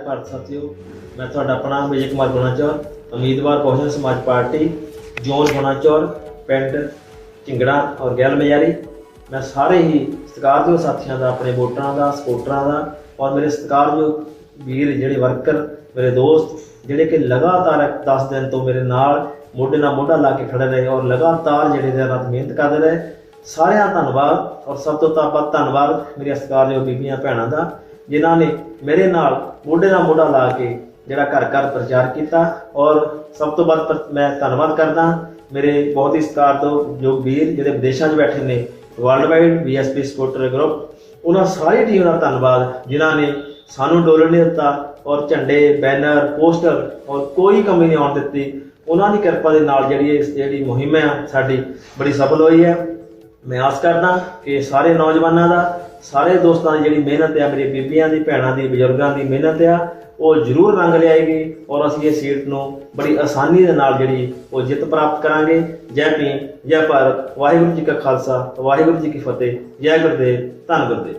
ਭਾਰਤ ਸਾਥੀਓ, ਮੈਂ ਤੁਹਾਡਾ ਆਪਣਾ ਵਿਜੇ ਕੁਮਾਰ ਗੁਣਾਚੌਰ ਉਮੀਦਵਾਰ ਬਹੁਜਨ ਸਮਾਜ ਪਾਰਟੀ, ਜੋਨ ਗੁਣਾਚੌਰ ਪਿੰਡ ਝਿੰਗੜਾ ਔਰ ਗੈਲ ਮਜਾਰੀ। ਮੈਂ ਸਾਰੇ ਹੀ ਸਤਿਕਾਰਯੋਗ ਸਾਥੀਆਂ ਦਾ, ਆਪਣੇ ਵੋਟਰਾਂ ਦਾ ਸਪੋਰਟਰਾਂ ਦਾ ਔਰ ਮੇਰੇ ਸਤਿਕਾਰਯੋਗ ਵੀਰ, ਜਿਹੜੇ ਵਰਕਰ, ਮੇਰੇ ਦੋਸਤ, ਜਿਹੜੇ ਕਿ ਲਗਾਤਾਰ 10 ਦਿਨ ਤੋਂ ਮੇਰੇ ਨਾਲ ਮੋਢੇ ਨਾਲ ਮੋਢਾ ਲਾ ਕੇ ਖੜੇ ਰਹੇ ਔਰ ਲਗਾਤਾਰ ਜਿਹੜੇ ਦਿਨ ਰਾਤ ਮਿਹਨਤ ਕਰਦੇ ਰਹੇ। ਸਾਰਿਆਂ ਦਾ ਧੰਨਵਾਦ ਔਰ ਸਭ ਤੋਂ ਤਾਂ ਧੰਨਵਾਦ ਮੇਰੀਆਂ ਸਤਿਕਾਰਯੋਗ ਬੀਬੀਆਂ, ਭੈਣਾਂ ਦਾ। ਜਿਨ੍ਹਾਂ ਨੇ ਮੇਰੇ ਨਾਲ ਮੋਢੇ ਨਾਲ ਮੋਢਾ ਲਾ ਕੇ ਜਿਹੜਾ ਘਰ ਘਰ ਪ੍ਰਚਾਰ ਕੀਤਾ ਔਰ ਸਭ ਤੋਂ ਵੱਧ ਮੈਂ ਧੰਨਵਾਦ ਕਰਦਾ ਮੇਰੇ ਬਹੁਤ ਹੀ ਸਤਿਕਾਰਯੋਗ ਜੋ ਵੀਰ ਜਿਹੜੇ ਵਿਦੇਸ਼ਾਂ 'ਚ ਬੈਠੇ ਨੇ world wide BSP supporter group ਉਹਨਾਂ ਸਾਰੀ ਟੀਮ ਦਾ ਧੰਨਵਾਦ ਜਿਨ੍ਹਾਂ ਨੇ ਸਾਨੂੰ ਡੋਲਣ ਨਹੀਂ ਦਿੱਤਾ ਔਰ ਝੰਡੇ ਬੈਨਰ ਪੋਸਟਰ ਔਰ ਕੋਈ ਕਮੀ ਨਹੀਂ ਆਉਣ ਦਿੱਤੀ। ਉਹਨਾਂ ਦੀ ਕਿਰਪਾ ਦੇ ਨਾਲ ਜਿਹੜੀ ਇਹ ਜਿਹੜੀ ਮੁਹਿੰਮ ਹੈ ਸਾਡੀ ਬੜੀ ਸਫਲ ਹੋਈ ਹੈ। ਮੈਂ ਆਸ ਕਰਦਾ ਕਿ ਸਾਰੇ ਨੌਜਵਾਨਾਂ ਦਾ, ਸਾਰੇ ਦੋਸਤਾਂ ਦੀ ਜਿਹੜੀ ਮਿਹਨਤ ਆ, ਮੇਰੀ ਬੀਬੀਆਂ ਦੀ, ਭੈਣਾਂ ਦੀ, ਬਜ਼ੁਰਗਾਂ ਦੀ ਮਿਹਨਤ ਆ, ਉਹ ਜ਼ਰੂਰ ਰੰਗ ਲਿਆਏਗੀ ਔਰ ਅਸੀਂ ਇਹ ਸੀਟ ਨੂੰ ਬੜੀ ਆਸਾਨੀ ਦੇ ਨਾਲ ਜਿਹੜੀ ਉਹ ਜਿੱਤ ਪ੍ਰਾਪਤ ਕਰਾਂਗੇ। ਜੈ ਭੀਮ, ਜੈ ਭਾਰਤ, ਵਾਹਿਗੁਰੂ ਜੀ ਕਾ ਖਾਲਸਾ, ਵਾਹਿਗੁਰੂ ਜੀ ਕੀ ਫਤਿਹ, ਜੈ ਗੁਰਦੇਵ, ਧੰਨ ਗੁਰਦੇਵ।